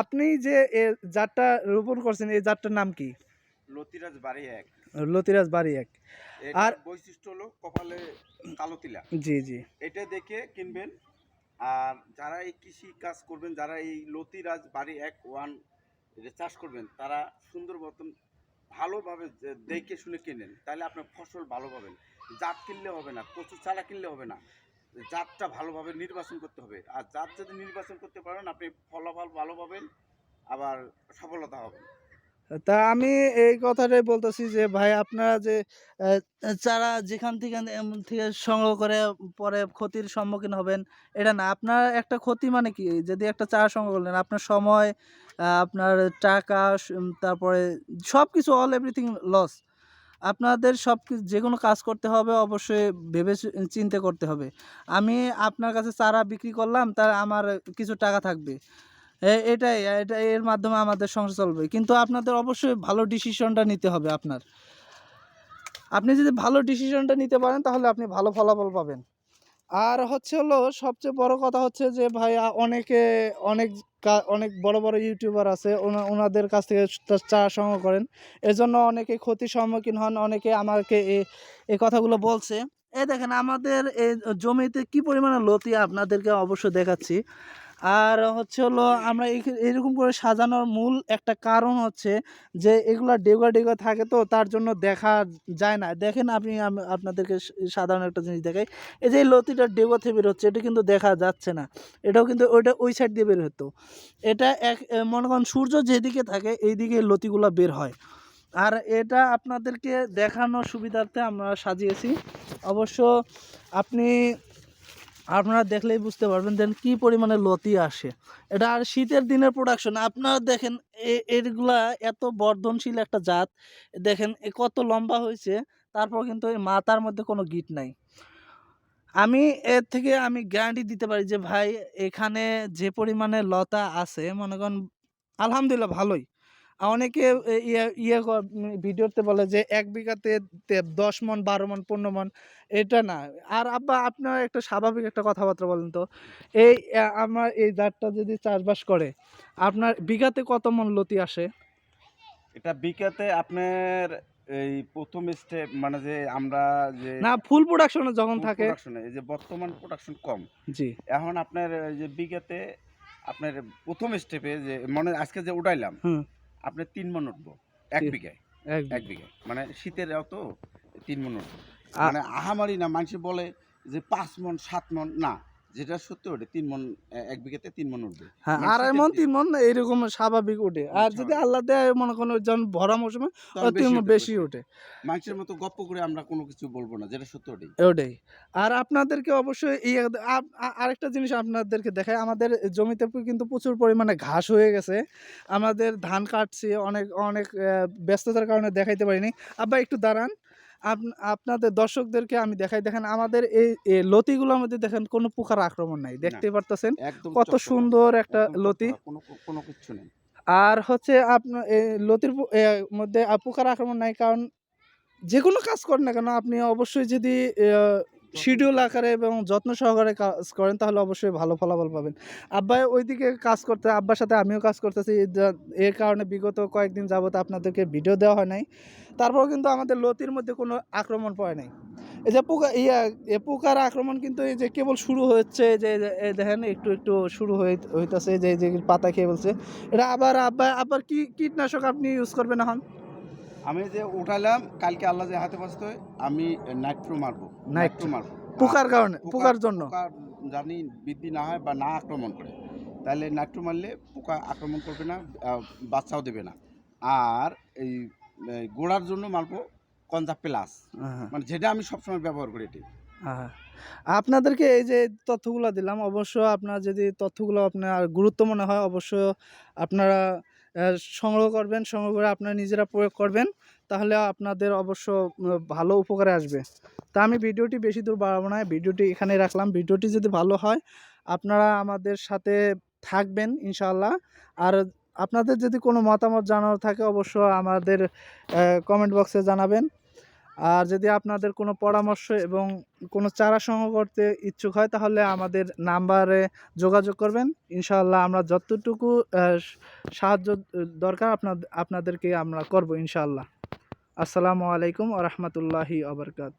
আপনি যে জাতটা রোপণ করছেন এই জাতটার নাম কি? লতিরাজ বাড়ি এক লতিরাজ বাড়ি এক আর বৈশিষ্ট্য হলো কপালে কালো তিলা। জি জি। এটা দেখে কিনবেন। আর যারা এই কৃষি কাজ করবেন যারা এই লতিরাজ বাড়ি এক ওয়ান চাষ করবেন তারা সুন্দর মতন ভালোভাবে দেখে শুনে কিনেন। তাহলে আপনার ফসল ভালো পাবেন। জাত কিনলে হবে না কচু চারা কিনলে হবে না। জাতটা ভালোভাবে নির্বাচন করতে হবে। আর জাত যদি নির্বাচন করতে পারেন, আপনি ফলাফল ভালো পাবেন, আবার সফলতা হবে। তা আমি এই কথাটাই বলতেছি যে, ভাই, আপনারা যে চারা যেখান থেকে থেকে সংগ্রহ করে, পরে ক্ষতির সম্মুখীন হবেন, এটা না। আপনার একটা ক্ষতি মানে কি? যদি একটা চারা সংগ্রহ করলেন, আপনার সময় আপনার টাকা তারপরে সব কিছু অল এভরিথিং লস আপনাদের সব যে কোনো কাজ করতে হবে, অবশ্যই ভেবে চিন্তে করতে হবে। আমি আপনার কাছে চারা বিক্রি করলাম, তার আমার কিছু টাকা থাকবে। এটাই, এটা এর মাধ্যমে আমাদের সংসার চলবে। কিন্তু আপনাদের অবশ্যই ভালো ডিসিশনটা নিতে হবে আপনার। আপনি যদি ভালো ডিসিশনটা নিতে পারেন, তাহলে আপনি ভালো ফলাফল পাবেন। আর হচ্ছে হলো সবচেয়ে বড় কথা হচ্ছে যে ভাই অনেকে অনেক অনেক বড় বড় ইউটিউবার আছে, ওনা- ওনাদের কাছ থেকে চা সংগ্রহ করেন। এজন্য অনেকে ক্ষতির সম্মুখীন হন, অনেকে আমাকে এই কথাগুলো বলছে। এই দেখেন, আমাদের এই জমিতে কি পরিমাণে লতি আপনাদেরকে অবশ্য দেখাচ্ছি। আর হচ্ছে হলো আমরা এরকম করে সাজানোর মূল একটা কারণ হচ্ছে যে এগুলো ডেগা ডেগা থাকে তো তার জন্য দেখা যায় না। দেখেন আপনি আপনাদেরকে সাধারণ একটা জিনিস দেখাই। এই যে লতিটা ডেগো থেকে বের হচ্ছে, এটা কিন্তু দেখা যাচ্ছে না। এটাও কিন্তু ওইটা ওই সাইড দিয়ে বের হতো। এটা এক মনে করেন সূর্য যেদিকে থাকে এই দিকে লতিগুলো বের হয়। আর এটা আপনাদেরকে দেখানোর সুবিধার্থে আমরা সাজিয়েছি। অবশ্য আপনি আপনারা দেখলেই বুঝতে পারবেন দেন কি পরিমাণে লতি আসে। এটা আর শীতের দিনের প্রোডাকশন আপনারা দেখেন এ- এগুলা এত বর্ধনশীল একটা জাত, দেখেন এ কত লম্বা হয়েছে, তারপর কিন্তু এই মাথার মধ্যে কোনো গিট নাই। আমি এর থেকে আমি গ্যারান্টি দিতে পারি যে ভাই, এখানে যে পরিমাণে লতা আছে, মনে করেন আলহামদুলিল্লাহ ভালোই। অনেকে ইয়ে ভিডিওতে বলে যে এক বিঘাতে দশ মন বারো মন পনেরো মন এটা না। আর আব্বা আপনার একটা স্বাভাবিক একটা কথাবার্তা বলেন তো। এই আমার এই জাতটা যদি চাষবাস করে আপনার বিঘাতে কত মন লতি আসে? এটা বিকাতে আপনার এই প্রথম স্টেপ মানে যে আমরা যে না ফুল প্রোডাকশনে যখন থাকে প্রোডাকশনে এই যে বর্তমান প্রোডাকশন কম। জি। এখন আপনার এই যে বিঘাতে আপনার প্রথম স্টেপে যে মানে আজকে যে উঠাইলাম আপনি তিন মন উঠবো। এক বিঘায়। এক বিঘায়। মানে শীতের তো তিন মন উঠবো। মানে আহামারি না মানুষ বলে যে পাঁচ মন সাত মন না। যেটা সত্যি ওঠে তিন মন এক বিঘাতে তিন মন উঠবে। হ্যাঁ মানে আড়াই মন তিন মন এরকম স্বাভাবিক ওঠে আর যদি আল্লাহ দেয় মনে যখন ভরা মৌসুমে তিন বেশি ওঠে মানুষের মতো গপ্প করে আমরা কোনো কিছু বলব না যেটা সত্যি ওটাই আর আপনাদেরকে অবশ্যই আ- আরেকটা জিনিস আপনাদেরকে দেখায় আমাদের জমিতে কিন্তু প্রচুর পরিমাণে ঘাস হয়ে গেছে। আমাদের ধান কাটছি অনেক অনেক ব্যস্ততার কারণে দেখাইতে পারিনি। আব্বা একটু দাঁড়ান। আপনাদের দর্শকদেরকে আমি দেখাই দেখেন আমাদের এই লতিগুলোর মধ্যে দেখেন কোনো পোকার আক্রমণ নাই দেখতে পারতেছেন? কত সুন্দর একটা লতি। কোনো কিছু নেই। আর হচ্ছে আপনার লতির মধ্যে পোকার আক্রমণ নাই কারণ যে কোনো কাজ করেন না কেন আপনি অবশ্যই যদি শিডিউল আকারে এবং যত্ন সহকারে কাজ করেন তাহলে অবশ্যই ভালো ফলাফল পাবেন। আব্বাই ওইদিকে কাজ করতে আব্বার সাথে আমিও কাজ করতেছি। এর কারণে বিগত কয়েকদিন যাবত আপনাদেরকে ভিডিও দেওয়া হয় নাই। তারপর কিন্তু আমাদের লতির মধ্যে কোনো আক্রমণ পড়ে নাই। এই যে পোকা ইয়া এ পোকার আক্রমণ কিন্তু এই যে কেবল শুরু হচ্ছে যে দেখেন একটু একটু শুরু হয়ে হইতাছে যে যে পাতা খেয়ে বলছে। এটা আবার আবার আবার কি কীটনাশক আপনি ইউজ করবেন এখন? আমি যে উঠালাম কালকে আল্লাহ যে হাতে বাঁচতে আমি নাইট্রো মারবো। নাইট্রো মারবো। পোকার কারণে পোকার জন্য। জানি বৃদ্ধি না হয় বা না আক্রমণ করে। তাহলে নাইট্রো মারলে পোকা আক্রমণ করবে না বাচ্চাও দেবে না। আর এই গোড়ার জন্য মারবো কঞ্জা প্লাস মানে যেটা আমি সবসময় ব্যবহার করি এটি। আপনাদেরকে এই যে তথ্যগুলো দিলাম অবশ্য আপনার যদি তথ্যগুলো আপনার গুরুত্ব মনে হয় অবশ্য আপনারা সংগ্রহ করবেন, সংগ্রহ করে আপনারা নিজেরা প্রয়োগ করবেন, তাহলে আপনাদের অবশ্য ভালো উপকারে আসবে। তা আমি ভিডিওটি বেশি দূর বাড়াবো না, ভিডিওটি এখানে রাখলাম। ভিডিওটি যদি ভালো হয়, আপনারা আমাদের সাথে থাকবেন ইনশাল্লাহ আর আপনাদের যদি কোনো মতামত জানানোর থাকে, অবশ্য আমাদের কমেন্ট বক্সে জানাবেন। আর যদি আপনাদের কোনো পরামর্শ এবং কোনো চারা সংগ্রহ করতে ইচ্ছুক হয়, তাহলে আমাদের নাম্বারে যোগাযোগ করবেন। ইনশাআল্লাহ আমরা যতটুকু সাহায্য দরকার আপনাদের আপনাদেরকে আমরা করব ইনশাআল্লাহ। আসসালামু আলাইকুম আ রহমতুল্লাহি আবরকাত